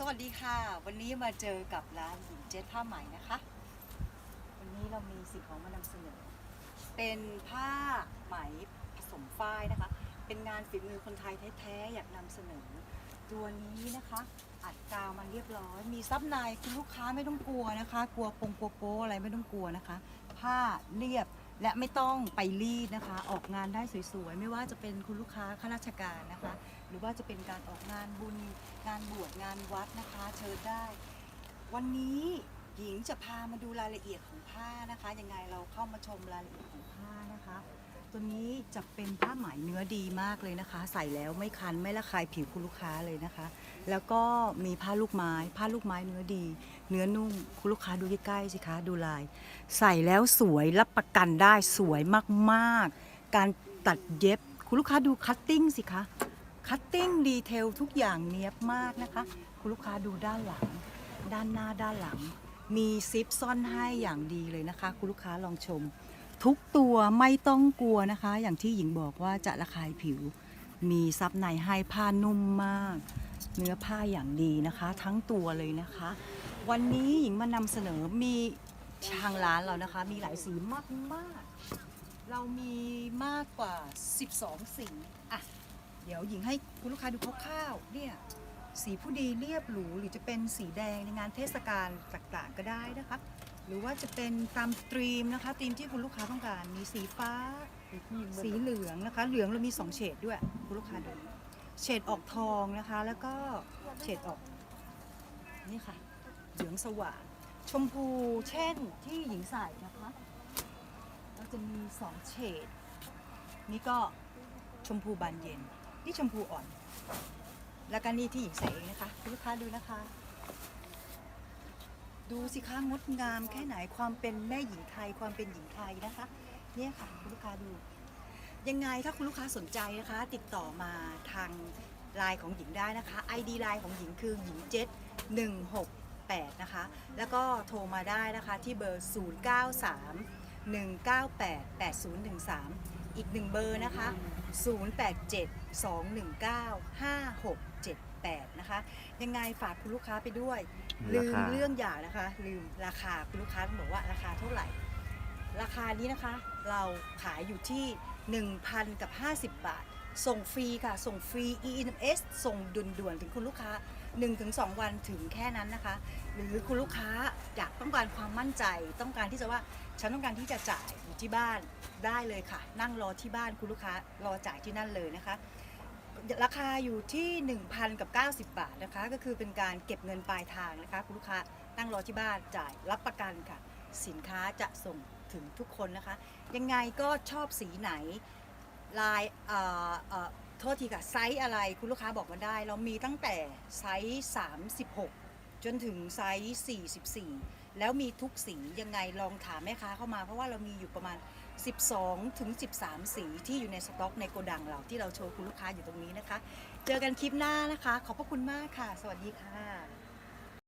สวัสดีค่ะ วันนี้มาเจอกับร้านหญิงเจ็ตผ้าไหมนะคะ วันนี้เรามีสิ่งของมานำเสนอ เป็นผ้าไหมผสมฝ้ายนะคะ เป็นงานฝีมือคนไทยแท้ๆอยากนำเสนอ ตัวนี้นะคะ อัดกาวมาเรียบร้อย มีซับในคุณลูกค้าไม่ต้องกลัวนะคะ กลัวปงโปโปอะไรไม่ต้องกลัวนะคะ ผ้าเรียบ และไม่ต้องไปรีดนะคะ ออกงานได้สวยๆ ไม่ว่าจะเป็นคุณลูกค้าข้าราชการนะคะ หรือว่าจะเป็นการออกงานบุญงานบวชงานวัดนะคะ เชิญได้ วันนี้หญิงจะพามาดูรายละเอียดของผ้านะคะยังไงเราเข้ามาชมรายละเอียดของผ้านะคะ ตัวนี้จะเป็นผ้าไหมเนื้อดีมากเลยนะคะ ใส่แล้วไม่คันไม่ระคายผิวคุณลูกค้าเลยนะคะ แล้วก็มีผ้าลูกไม้ ผ้าลูกไม้เนื้อดี เนื้อนุ่มคุณลูกค้าดูใกล้ๆสิคะดูลาย ใส่แล้วสวยรับประกันได้สวยมากๆ การตัดเย็บคุณลูกค้าดูคัตติ้งสิคะคัตติ้งดีเทลทุกอย่างเนียบมากนะคะ คุณลูกค้าดูด้านหลัง ด้านหน้าด้านหลัง มีซิปซ่อนให้อย่างดีเลยนะคะ คุณลูกค้าลองชม ทุกตัวไม่ต้องกลัวนะคะ อย่างที่หญิงบอกว่าจะระคายผิว มีซับในให้ผ้านุ่มมาก เนื้อผ้าอย่างดีนะคะ ทั้งตัวเลยนะคะ วันนี้หญิงมานำเสนอมีทางร้านเรานะคะ มีหลายสีมากมากเรามีมากกว่า 12 สีอะเดี๋ยวหญิงให้คุณลูกค้าดูคร่าวๆเนี่ยสีผู้ดีเรียบหรูหรือจะเป็นสีแดงในงานเทศกาลต่างๆก็ได้นะคะ หรือว่าจะเป็นตามตรีมนะคะตรีมที่คุณลูกค้าต้องการมีสีฟ้า สีเหลืองนะคะ เหลืองเรามีสองเฉดด้วย คุณลูกค้าดูเฉดออกทองนะคะ แล้วก็เฉดออกนี่ค่ะ เหลืองสว่าง ชมพูเช่นที่หญิงใส่นะคะเราจะมีสองเฉดนี่ก็ชมพูบานเย็น นี่ชมพูอ่อน แล้วก็นี่ที่หญิงใส่เองนะคะ คุณลูกค้าดูนะคะ ดูสิคะงดงามแค่ไหนความเป็นแม่หญิงไทยความเป็นหญิงไทยนะคะ เนี่ยค่ะคุณลูกค้าดู ยังไงถ้าคุณลูกค้าสนใจนะคะ ติดต่อมาทางไลน์ของหญิงได้นะคะ ID ไลน์ของหญิงคือหญิงเจ็ด168นะคะ แล้วก็โทรมาได้นะคะที่เบอร์093 198 8013อีกหนึ่งเบอร์นะคะ 087 219 5678 นะคะ ยังไงฝากคุณลูกค้าไปด้วย ลืรามคา เรื่องอย่างนะคะ ลืมราคาคุณลูกค้าต้องบอกว่าราคาเท่าไหร่ ราคานี้นะคะ เราขายอยู่ที่ 1,000กับ 50 บาท ส่งฟรีค่ะ ส่งฟรี EMS ส่งด่วนๆถึงคุณลูกค้า 1-2 วันถึงแค่นั้นนะคะ หรือคุณลูกค้าอยากต้องการความมั่นใจ ต้องการที่จะว่าฉันต้องการที่จะจ่ายอยู่ที่บ้านได้เลยค่ะ นั่งรอที่บ้านคุณลูกค้ารอจ่ายที่นั่นเลยนะคะ ราคาอยู่ที่1,000กับ90 บาทนะคะ ก็คือเป็นการเก็บเงินปลายทางนะคะคุณลูกค้านั่งรอที่บ้านจ่ายรับประกันค่ะ สินค้าจะส่งถึงทุกคนนะคะ ยังไงก็ชอบสีไหนลายเอ่อเอ่อโทษทีค่ะไซส์อะไรคุณลูกค้าบอกมาได้ เรามีตั้งแต่ไซส์36 จนถึงไซส์44 แล้วมีทุกสียังไงลองถามแม่ค้าเข้ามาเพราะว่าเรามีอยู่ประมาณ 12 ถึง 13 สีที่อยู่ในสต็อกในโกดังเราที่เราโชว์คุณลูกค้าอยู่ตรงนี้นะคะ เจอกันคลิปหน้านะคะ ขอบพระคุณมากค่ะ สวัสดีค่ะ